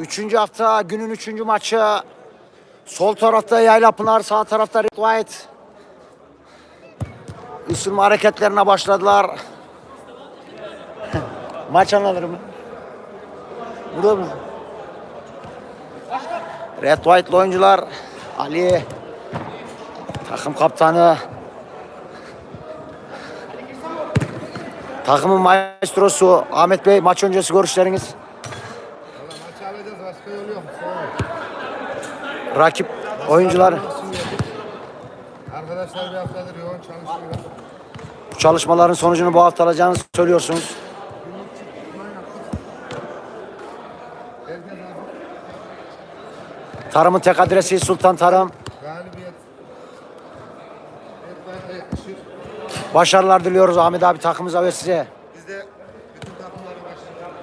Üçüncü hafta günün üçüncü maçı. Sol tarafta Yayla Pınar, sağ tarafta Rick White. Isınma hareketlerine başladılar. Maç anlatır mı? Burada mı? Red White'lı oyuncular Ali takım kaptanı takımın maestrosu Ahmet Bey maç öncesi görüşleriniz Valla maçı alacağız başka yolu yok. Sonra. Rakip oyuncular Arkadaşlar bir haftadır yoğun çalışıyorlar. bu çalışmaların sonucunu bu hafta alacağını söylüyorsunuz. Tarımın tek adresi Sultan Tarım. Başarılar diliyoruz Ahmet abi takımımıza ve size. Biz de bütün takımlara başlayalım.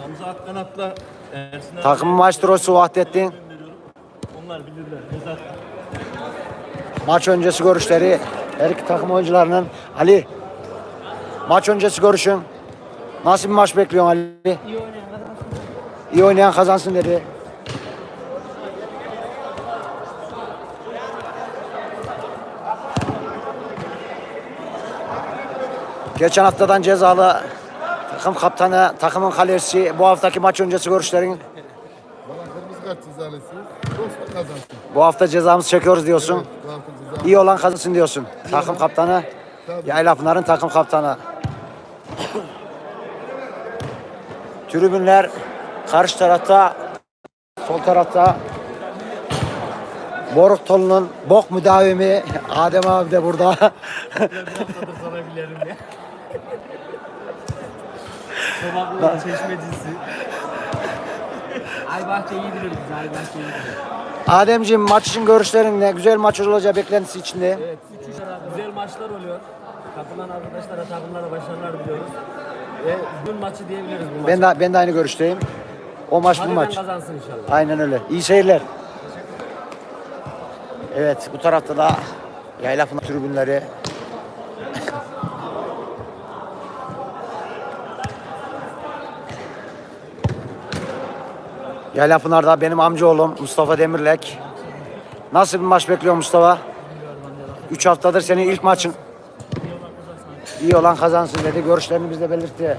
Hamza Akkanat'la Takımın maestrosu Vahdettin. gönderiyorum. Onlar bilirler. Nezat. Maç öncesi görüşleri her iki takım oyuncularının Ali maç öncesi görüşün. Nasıl bir maç bekliyorsun Ali? İyi oynayan kazansın dedi. Geçen haftadan cezalı takım kaptanı, takımın kalesi bu haftaki maç öncesi görüşlerin. Bana kırmızı kart cezalısınız. Dostluk kazansın. Bu hafta cezamızı çekiyoruz diyorsun. Bu hafta ceza. İyi olan kazansın diyorsun. Takım kaptanı, Yayla Pınar'ın takım kaptanı. Tribünler karşı tarafta, sol tarafta Boruk Tolu'nun bok müdavimi Adem abi de burada. Ya. Sobaklı çeşmecisi. Aybahçe iyidir biz, Aybahçe iyidir. Ademciğim maç için görüşlerin ne? Güzel maç olacağı beklentisi içinde. Evet, güzel maçlar oluyor. Katılan arkadaşlara, takımlara başarılar diliyoruz. Ve gün maçı diyebiliriz bu maça. Ben de, ben de aynı görüşteyim. O maç bu Hadi maç. kazansın inşallah. Aynen öyle. İyi seyirler. Evet bu tarafta da Yayla Pınar tribünleri. Yayla Pınar'da benim amcaoğlum Mustafa Demirlek. Nasıl bir maç bekliyor Mustafa? 3 haftadır senin ilk maçın. İyi olan kazansın dedi. Görüşlerini bizde belirtti.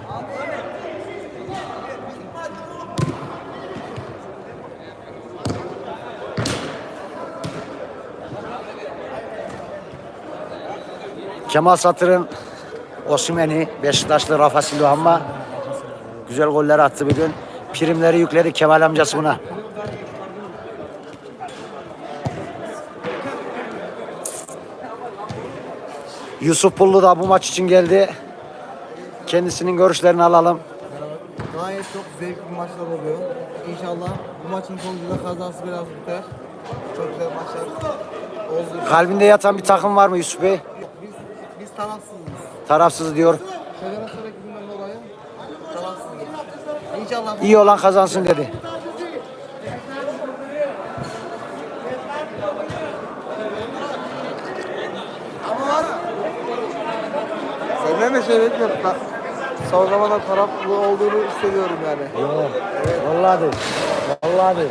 Kemal Satır'ın Osimhen'i, Beşiktaşlı Rafa Silva ama güzel goller attı bugün. Primleri yükledi Kemal amcası buna. Yusuf Pullu da bu maç için geldi. Kendisinin görüşlerini alalım. Gayet çok zevkli maçlar oluyor. İnşallah bu maçın sonucunda kazası biraz biter. Çok güzel maçlar oldu. Kalbinde yatan bir takım var mı Yusuf Bey? Biz, biz tarafsızız. Tarafsız diyor. Federasyon ekibinden dolayı tarafsızız. İnşallah bu İyi olan kazansın dedi. Senden de şey bekliyorum. Ben son zamanda taraflı olduğunu hissediyorum yani. Yok. Vallahi değil. Vallahi değil.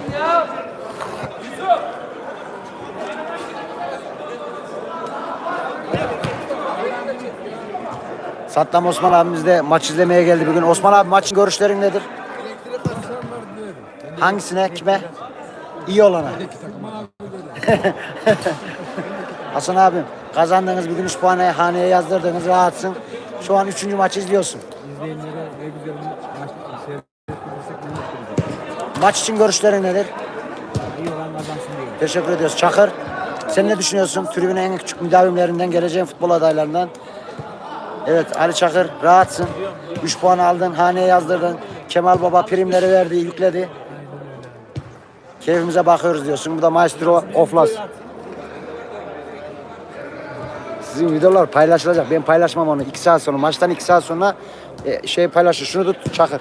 Saddam Osman abimiz de maç izlemeye geldi bugün. Osman abi maçın görüşlerin nedir? Hangisine? Kime? İyi olana. Hasan abim kazandınız bugün 3 puanı haneye yazdırdınız rahatsın. Şu an 3. maçı izliyorsun. İzleyenlere ne güzel bir maç Maç için görüşlerin nedir? İyi olan kazansın. Teşekkür ediyoruz. Çakır, sen ne düşünüyorsun? Tribünün en küçük müdavimlerinden, geleceğin futbol adaylarından. Evet Ali Çakır, rahatsın. 3 puan aldın, haneye yazdırdın. Kemal Baba primleri verdi, yükledi. Keyfimize bakıyoruz diyorsun. Bu da Maestro Oflas. Sizin videolar paylaşılacak. Ben paylaşmam onu. 2 saat sonra, maçtan 2 saat sonra e, şey paylaşır. Şunu tut Çakır.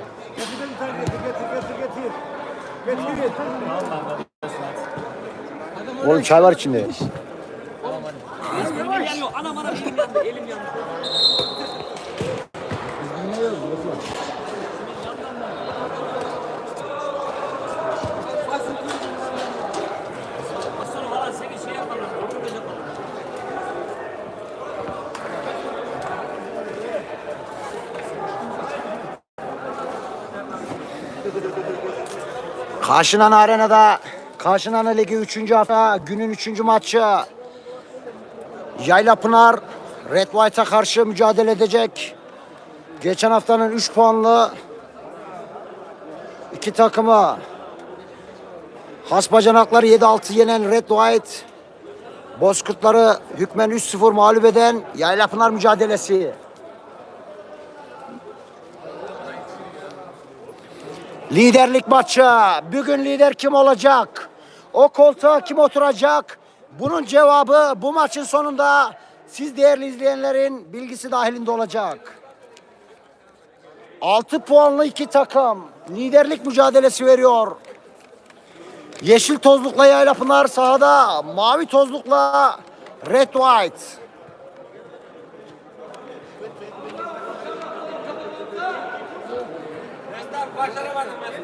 Oğlum çay var içinde. Anam anam elim yandı, elim yandı. Karşınan Arena'da Karşınan Ligi 3. hafta günün 3. maçı Yayla Pınar Red White'a karşı mücadele edecek. Geçen haftanın 3 puanlı iki takımı Hasbacanakları 7-6 yenen Red White Bozkurtları hükmen 3-0 mağlup eden Yayla Pınar mücadelesi. Liderlik maçı. Bugün lider kim olacak? O koltuğa kim oturacak? Bunun cevabı bu maçın sonunda siz değerli izleyenlerin bilgisi dahilinde olacak. 6 puanlı iki takım liderlik mücadelesi veriyor. Yeşil tozlukla Yayla Pınar sahada, mavi tozlukla Red White. Başaramadım ben.